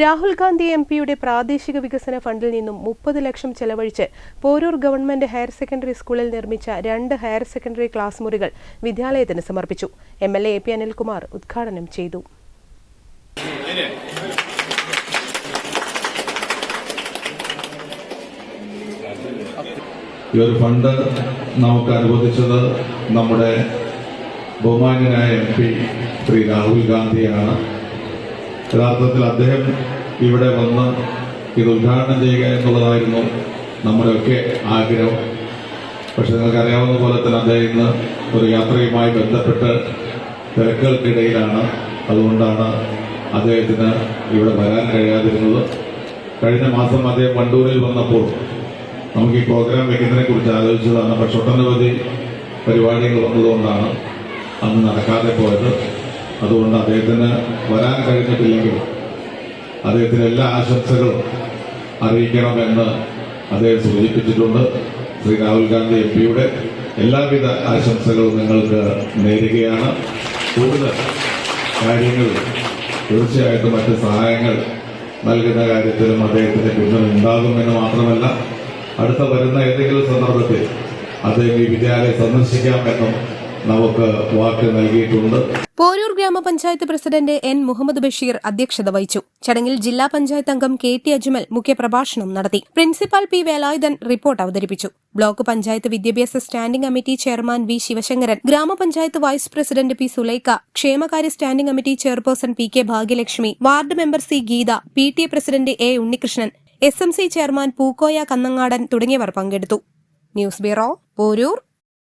Rahul Gandhi M പിയുടെ പ്രാദേശിക വികസന ഫണ്ടിൽ നിന്നും മുപ്പത് ലക്ഷം ചെലവഴിച്ച് പോരൂർ ഗവൺമെന്റ് ഹയർ സെക്കൻഡറി സ്കൂളിൽ നിർമ്മിച്ച രണ്ട് ഹയർ സെക്കൻഡറി ക്ലാസ് മുറികൾ വിദ്യാലയത്തിന് സമർപ്പിച്ചു. M L A P Anilkumar ഉദ്ഘാടനം ചെയ്തു. ഈ ഫണ്ട് നമുക്ക് അനുവദിച്ചത് നമ്മുടെ ബഹുമാന്യനായ എം പി ശ്രീ രാഹുൽ ഗാന്ധിയാണ്. യഥാർത്ഥത്തിൽ അദ്ദേഹം ഇവിടെ വന്ന് ഇത് ഉദ്ഘാടനം ചെയ്യുക എന്നുള്ളതായിരുന്നു നമ്മുടെയൊക്കെ ആഗ്രഹം. പക്ഷെ നിങ്ങൾക്ക് അറിയാവുന്ന പോലെ തന്നെ അദ്ദേഹം ഇന്ന് ഒരു യാത്രയുമായി ബന്ധപ്പെട്ട് തിരക്കുകൾക്കിടയിലാണ്. അതുകൊണ്ടാണ് അദ്ദേഹത്തിന് ഇവിടെ വരാൻ കഴിയാതിരുന്നത്. കഴിഞ്ഞ മാസം അദ്ദേഹം വണ്ടൂരിൽ വന്നപ്പോൾ നമുക്ക് ഈ പ്രോഗ്രാം വെക്കുന്നതിനെ കുറിച്ച് ആലോചിച്ചതാണ്. പക്ഷെ ഒട്ടനവധി പരിപാടികൾ വന്നതുകൊണ്ടാണ് അന്ന് നടക്കാതെ പോയത്. അതുകൊണ്ട് അദ്ദേഹത്തിന് വരാൻ കഴിഞ്ഞിട്ടില്ലെങ്കിൽ അദ്ദേഹത്തിന് എല്ലാ ആശംസകളും അറിയിക്കണമെന്ന് അദ്ദേഹം സൂചിപ്പിച്ചിട്ടുണ്ട്. ശ്രീ രാഹുൽ ഗാന്ധി എം പിയുടെ എല്ലാവിധ ആശംസകളും നിങ്ങൾക്ക് നേരുകയാണ്. കൂടുതൽ കാര്യങ്ങൾ തീർച്ചയായിട്ടും മറ്റ് സഹായങ്ങൾ നൽകുന്ന കാര്യത്തിലും അദ്ദേഹത്തിന് പിന്തുണ ഉണ്ടാകുമെന്ന് മാത്രമല്ല അടുത്ത വരുന്ന ഏതെങ്കിലും സന്ദർഭത്തിൽ അദ്ദേഹം ഈ വിദ്യാലയം സന്ദർശിക്കാമെന്നും നമുക്ക് വാക്ക് നൽകിയിട്ടുണ്ട്. പോരൂർ ഗ്രാമപഞ്ചായത്ത് പ്രസിഡന്റ് എൻ മുഹമ്മദ് ബഷീർ അധ്യക്ഷത വഹിച്ചു. ചടങ്ങിൽ ജില്ലാ പഞ്ചായത്ത് അംഗം കെ ടി അജ്മൽ മുഖ്യപ്രഭാഷണം നടത്തി. പ്രിൻസിപ്പാൾ പി വേലായുധൻ റിപ്പോർട്ട് അവതരിപ്പിച്ചു. ബ്ലോക്ക് പഞ്ചായത്ത് വിദ്യാഭ്യാസ standing committee chairman V Sivasankaran ഗ്രാമപഞ്ചായത്ത് വൈസ് പ്രസിഡന്റ് പി സുലൈക്ക ക്ഷേമകാര്യ standing committee chairperson P K Bhagyalakshmi ward member C Geetha P T A president A Unnikrishnan S M C chairman Pookoya Kannangadan തുടങ്ങിയവർ പങ്കെടുത്തു. News bureau Poroor.